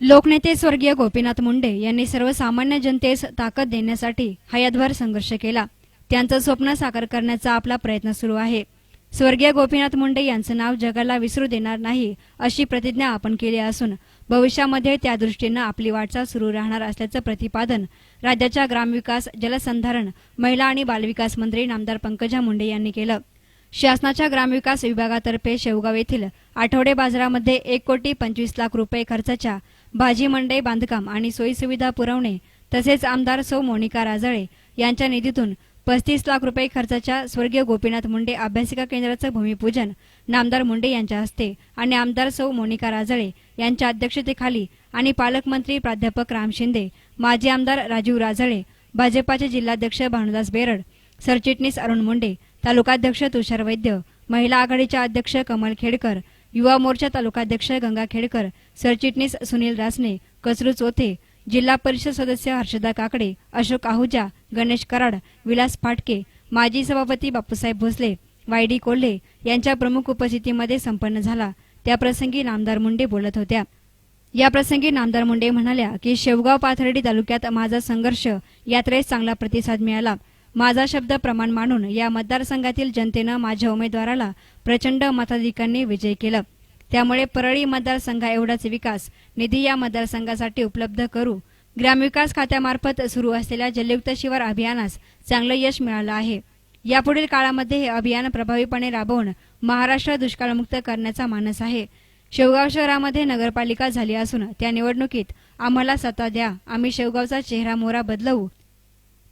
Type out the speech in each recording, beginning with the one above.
लोकनेते स्वर्गीय गोपीनाथ मुंडे यांनी सर्वसामान्य जनतेस ताकद देण्यासाठी हयातभर संघर्ष केला. त्यांचं स्वप्न साकार करण्याचा आपला प्रयत्न सुरू आहे. स्वर्गीय गोपीनाथ मुंडे यांचं नाव जगाला विसरू देणार नाही अशी प्रतिज्ञा आपण केली असून भविष्यामध्ये त्या दृष्टीनं आपली वाटचाल सुरू राहणार असल्याचं प्रतिपादन राज्याच्या ग्रामविकास जलसंधारण महिला आणि बालविकास मंत्री नामदार पंकजा मुंडे यांनी केलं. शासनाच्या ग्रामविकास विभागातर्फे शेवगाव येथील आठवडे बाजारामध्ये एक कोटी पंचवीस लाख रुपये खर्चाच्या भाजी मंडई बांधकाम आणि सोयीसुविधा पुरवणे तसेच आमदार सौ मोनिका राजळे यांच्या निधीतून पस्तीस लाख रुपये खर्चाच्या स्वर्गीय गोपीनाथ मुंडे अभ्यासिका केंद्राचं भूमिपूजन नामदार मुंडे यांच्या हस्ते आणि आमदार सौ मोनिका राजळे यांच्या अध्यक्षतेखाली आणि पालकमंत्री प्राध्यापक राम शिंदे माजी आमदार राजीव राजळे भाजपाचे जिल्हाध्यक्ष भानुदास बेरड सरचिटणीस अरुण मुंडे तालुकाध्यक्ष तुषार वैद्य महिला आघाडीच्या अध्यक्ष कमल खेडकर युवा मोर्चा तालुकाध्यक्ष गंगा खेडकर सरचिटणीस सुनील रासने कचरू चोथे जिल्हा परिषद सदस्य हर्षदा काकडे अशोक आहुजा गणेश कराड विलास फाटके माजी सभापती बापूसाहेब भोसले वाय डी कोल्हे यांच्या प्रमुख उपस्थितीमध्ये संपन्न झाला. त्याप्रसंगी नामदार मुंडे बोलत होत्या. या प्रसंगी नामदार मुंडे म्हणाल्या की शेवगाव पाथर्डी तालुक्यात माझा संघर्ष यात्रेस चांगला प्रतिसाद मिळाला. माझा शब्द प्रमाण मानून या मतदारसंघातील जनतेनं माझ्या उमेदवाराला प्रचंड मताधिकांनी विजय केला. त्यामुळे परळी मतदारसंघा एवढाच विकास निधी या मतदारसंघासाठी उपलब्ध करू ग्रामविकास खात्यामार्फत सुरू असलेल्या जलयुक्त शिवार अभियानास चांगलं यश मिळालं आहे. यापुढील काळामध्ये हे अभियान प्रभावीपणे राबवून महाराष्ट्र दुष्काळमुक्त करण्याचा मानस आहे. शेवगाव शहरामध्ये नगरपालिका झाली असून त्या निवडणुकीत आम्हाला सत्ता द्या. आम्ही शेवगावचा चेहरा मोहरा बदलवू.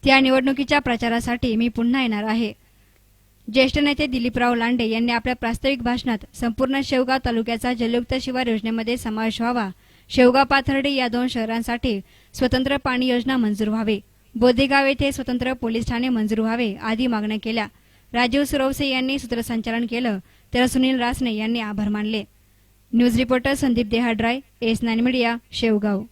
त्या निवडणुकीच्या प्रचारासाठी मी पुन्हा येणार आहे. ज्येष्ठ नेते दिलीपराव लांडे यांनी आपल्या प्रास्ताविक भाषणात संपूर्ण शेवगाव तालुक्याचा जलयुक्त शिवार योजनेमध्ये समावेश व्हावा. शेवगाव पाथर्डी या दोन शहरांसाठी स्वतंत्र पाणी योजना मंजूर व्हावी. बोधेगाव येथे स्वतंत्र पोलीस ठाणे मंजूर व्हावे आदी मागण्या केल्या. राजीव सुरवसे यांनी सूत्रसंचालन केलं तर सुनील रासने यांनी आभार मानले. News reporter Sandeep Dehadray S nine media Shevgaon.